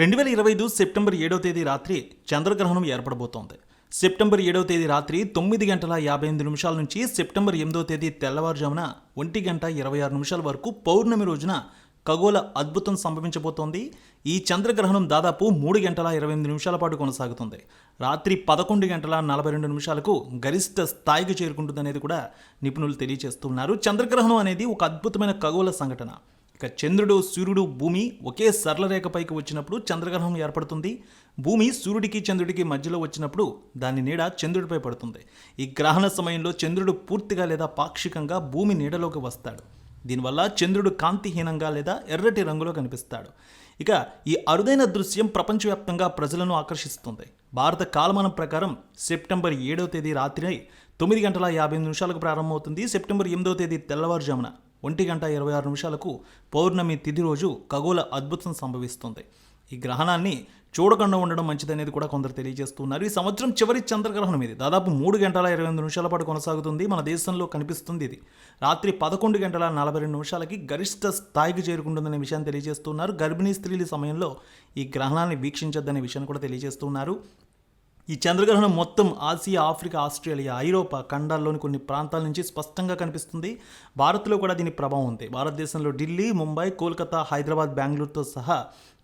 రెండు వేల ఇరవై ఐదు సెప్టెంబర్ ఏడవ తేదీ రాత్రి చంద్రగ్రహణం ఏర్పడబోతోంది. సెప్టెంబర్ ఏడవ తేదీ రాత్రి తొమ్మిది గంటల యాభై ఎనిమిది నిమిషాల నుంచి సెప్టెంబర్ ఎనిమిదవ తేదీ తెల్లవారుజామున ఒంటి గంట ఇరవై ఆరు నిమిషాల వరకు పౌర్ణమి రోజున ఖగోళ అద్భుతం సంభవించబోతోంది. ఈ చంద్రగ్రహణం దాదాపు మూడు గంటల ఇరవై ఎనిమిది నిమిషాల పాటు కొనసాగుతుంది. రాత్రి పదకొండు గంటల నలభై రెండు నిమిషాలకు గరిష్ట స్థాయికి చేరుకుంటుందనేది కూడా నిపుణులు తెలియజేస్తున్నారు. చంద్రగ్రహణం అనేది ఒక అద్భుతమైన ఖగోళ సంఘటన. ఇక చంద్రుడు సూర్యుడు భూమి ఒకే సరళ రేఖపైకి వచ్చినప్పుడు చంద్రగ్రహణం ఏర్పడుతుంది. భూమి సూర్యుడికి చంద్రుడికి మధ్యలో వచ్చినప్పుడు దాని నీడ చంద్రుడిపై పడుతుంది. ఈ గ్రహణ సమయంలో చంద్రుడు పూర్తిగా లేదా పాక్షికంగా భూమి నీడలోకి వస్తాడు. దీనివల్ల చంద్రుడు కాంతిహీనంగా లేదా ఎర్రటి రంగులో కనిపిస్తాడు. ఇక ఈ అరుదైన దృశ్యం ప్రపంచవ్యాప్తంగా ప్రజలను ఆకర్షిస్తుంది. భారత కాలమానం ప్రకారం సెప్టెంబర్ ఏడవ తేదీ రాత్రి తొమ్మిది గంటల యాభై నిమిషాలకు ప్రారంభమవుతుంది. సెప్టెంబర్ ఎనిమిదవ తేదీ తెల్లవారుజామున. ఒంటి గంట ఇరవై ఆరు నిమిషాలకు పౌర్ణమి తిథి రోజు ఖగోళ అద్భుతం సంభవిస్తుంది. ఈ గ్రహణాన్ని చూడకుండా ఉండడం మంచిదనేది కూడా కొందరు తెలియజేస్తున్నారు. ఈ సంవత్సరం చివరి చంద్రగ్రహణం ఇది. దాదాపు మూడు గంటల ఇరవై ఎనిమిది నిమిషాల పాటు కొనసాగుతుంది. మన దేశంలో కనిపిస్తుంది ఇది. రాత్రి పదకొండు గంటల నలభై రెండు నిమిషాలకి గరిష్ట స్థాయికి చేరుకుంటుందనే విషయాన్ని తెలియజేస్తున్నారు. గర్భిణీ స్త్రీల సమయంలో ఈ గ్రహణాన్ని వీక్షించద్దనే విషయాన్ని కూడా తెలియజేస్తున్నారు. ఈ చంద్రగ్రహణం మొత్తం ఆసియా ఆఫ్రికా ఆస్ట్రేలియా ఐరోపా ఖండాల్లోని కొన్ని ప్రాంతాల నుంచి స్పష్టంగా కనిపిస్తుంది. భారత్లో కూడా దీని ప్రభావం ఉంది. భారతదేశంలో ఢిల్లీ ముంబై కోల్కతా హైదరాబాద్ బెంగళూరుతో సహా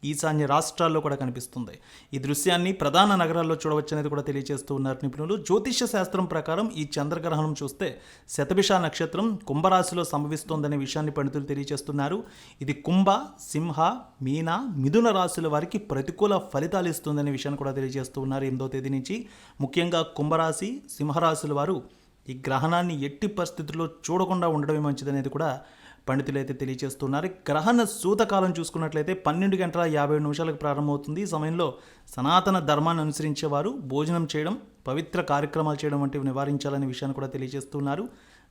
ఈశాన్య రాష్ట్రాల్లో కూడా కనిపిస్తుంది. ఈ దృశ్యాన్ని ప్రధాన నగరాల్లో చూడవచ్చనేది కూడా తెలియజేస్తూ ఉన్నారు నిపుణులు. జ్యోతిష్య శాస్త్రం ప్రకారం ఈ చంద్రగ్రహణం చూస్తే శతభిష నక్షత్రం కుంభరాశిలో సంభవిస్తోందనే విషయాన్ని పండితులు తెలియజేస్తున్నారు. ఇది కుంభ సింహ మీన మిథున రాశుల వారికి ప్రతికూల ఫలితాలు ఇస్తుందనే విషయాన్ని కూడా తెలియజేస్తూ ఉన్నారు ఎనిమిదో తేదీ నుంచి. ముఖ్యంగా కుంభరాశి సింహరాశుల వారు ఈ గ్రహణాన్ని ఎట్టి పరిస్థితుల్లో చూడకుండా ఉండడమే మంచిదనేది కూడా పండితులైతే తెలియజేస్తున్నారు. గ్రహణ సూతకాలం చూసుకున్నట్లయితే పన్నెండు గంటల యాభై నిమిషాలకు ప్రారంభమవుతుంది. ఈ సమయంలో సనాతన ధర్మాన్ని అనుసరించేవారు భోజనం చేయడం పవిత్ర కార్యక్రమాలు చేయడం వంటివి నివారించాలనే విషయాన్ని కూడా తెలియజేస్తున్నారు.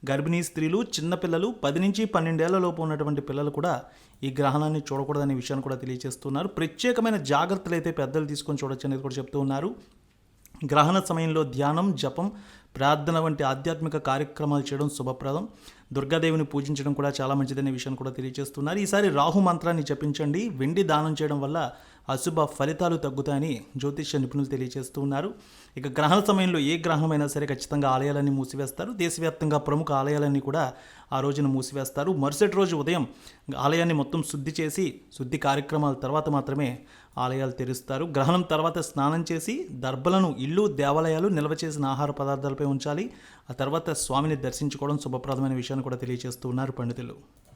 గర్భిణీ స్త్రీలు చిన్నపిల్లలు పది నుంచి పన్నెండేళ్ళ లోపు ఉన్నటువంటి పిల్లలు కూడా ఈ గ్రహణాన్ని చూడకూడదనే విషయాన్ని కూడా తెలియజేస్తున్నారు. ప్రత్యేకమైన జాగ్రత్తలు అయితే పెద్దలు తీసుకొని చూడొచ్చు అనేది కూడా చెప్తూ ఉన్నారు. గ్రహణ సమయంలో ధ్యానం జపం ప్రార్థన వంటి ఆధ్యాత్మిక కార్యక్రమాలు చేయడం శుభప్రదం. దుర్గాదేవిని పూజించడం కూడా చాలా మంచిదనే విషయాన్ని కూడా తెలియజేస్తున్నారు. ఈసారి రాహు మంత్రాన్ని జపించండి. వెండి దానం చేయడం వల్ల అశుభ ఫలితాలు తగ్గుతాయని జ్యోతిష్య నిపుణులు తెలియజేస్తూ ఉన్నారు. ఇక గ్రహణ సమయంలో ఏ గ్రహమైనా సరే ఖచ్చితంగా ఆలయాలన్నీ మూసివేస్తారు. దేశవ్యాప్తంగా ప్రముఖ ఆలయాలన్నీ కూడా ఆ రోజున మూసివేస్తారు. మరుసటి రోజు ఉదయం ఆలయాన్ని మొత్తం శుద్ధి చేసి శుద్ధి కార్యక్రమాల తర్వాత మాత్రమే ఆలయాలు తెరుస్తారు. గ్రహణం తర్వాత స్నానం చేసి దర్భలను ఇల్లు దేవాలయాలు నిల్వ చేసిన ఆహార పదార్థాలపై ఉంచాలి. ఆ తర్వాత స్వామిని దర్శించుకోవడం శుభప్రదమైన విషయాన్ని కూడా తెలియజేస్తూ ఉన్నారు పండితులు.